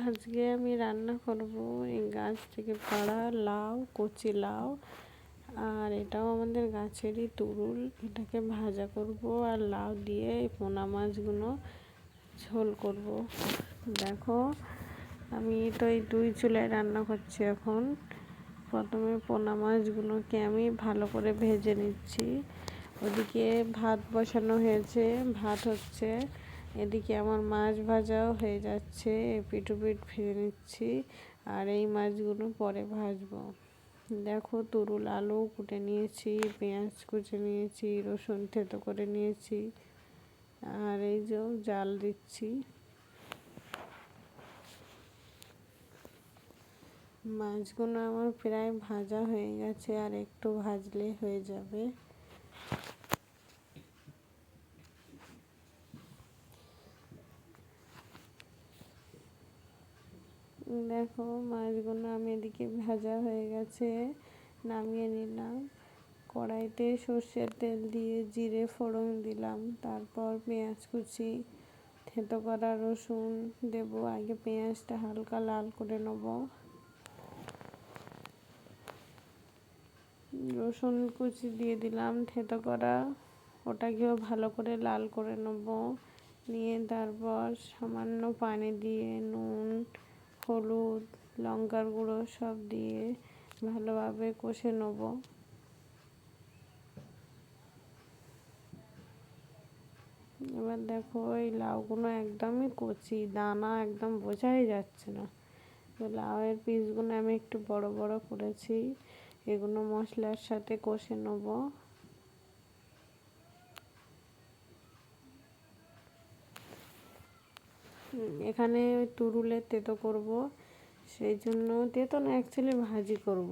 আজকে আমি রান্না করব এই গাছ থেকে পাড়া লাউ, কচি লাউ আর এটাও আমাদের গাছেরই তুরুল। এটাকে ভাজা করব আর লাউ দিয়ে এই পোনা মাছগুলো ঝোল করব। দেখো, আমি তো এই দুই চুলায় রান্না করছি এখন। প্রথমে পোনা মাছগুলোকে আমি ভালো করে ভেজে নিচ্ছি। ওদিকে ভাত বসানো হয়েছে, ভাত হচ্ছে এদিকে আমার মাছ ভাজাও হয়ে যাচ্ছে পিঠ ভেজে নিচ্ছি, আর এই মাছগুলো পরে ভাজবো। দেখো তরুল আলু কুটে নিয়েছি, পেঁয়াজ কুচে নিয়েছি, রসুন থেতো করে নিয়েছি, আর এই যে জাল দিচ্ছি। মাছগুলো আমার প্রায় ভাজা হয়ে গেছে, আর একটু ভাজলে হয়ে যাবে। দেখো মাছগুলো আমি এদিকে ভাজা হয়ে গেছে। নামিয়ে নিলাম। কড়াইতে সর্ষের তেল দিয়ে জিরে ফোড়ন দিলাম। তারপর পেঁয়াজ কুচি, থেতো করা রসুন দেব। আগে পেঁয়াজটা হালকা লাল করে নেব। রসুন কুচি দিয়ে দিলাম থেতো করা। ওটাকেও ভালো করে লাল করে নেব। নিয়ে তারপর সামান্য পানি দিয়ে নুন হলুদ, লঙ্কার গুঁড়ো সব দিয়ে ভালোভাবে কষে নেব। এবার দেখো, এই লাউগুলো একদমই কচি, দানা একদম বোঝাই যাচ্ছে না। তো লাউয়ের পিসগুলো আমি একটু বড় বড় করেছি, এগুলো মশলার সাথে কষে নেব। এখানে তুরুলের তেতো করব। সেই জন্য তেতো না অ্যাকচুয়ালি ভাজি করব।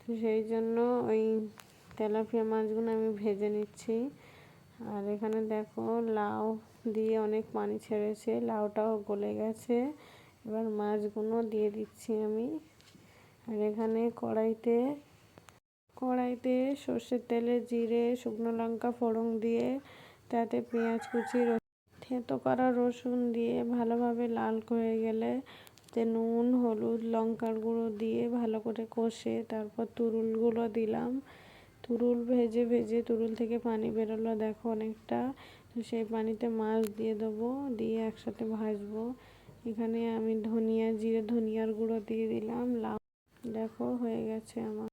তো সেই জন্য ওই তেলাপিয়া মাছগুলো আমি ভেজে নিচ্ছি। আর এখানে দেখো লাউ দিয়ে অনেক পানি ছেড়েছে, লাউটাও গলে গেছে। এবার মাছগুলো দিয়ে দিচ্ছি আমি। আর এখানে কড়াইতে কড়াইতে সর্ষের তেলে জিরে, শুকনো লঙ্কা, ফোড়ন দিয়ে তাতে পেঁয়াজ কুচি থেতো করা রসুন দিয়ে ভালোভাবে লাল হয়ে গেলে যে নুন, হলুদ, লঙ্কার গুঁড়ো দিয়ে ভালো করে কষে তারপর তুরুলগুলো দিলাম। তুরুল ভেজে ভেজে তুরুল থেকে পানি বেরোলো, দেখো অনেকটা। সেই পানিতে মাছ দিয়ে দেবো, দিয়ে একসাথে ভাজবো। এখানে আমি ধনিয়া, জিরে ধনিয়ার গুঁড়ো দিয়ে দিলাম, লাউ। দেখো হয়ে গেছে আমার।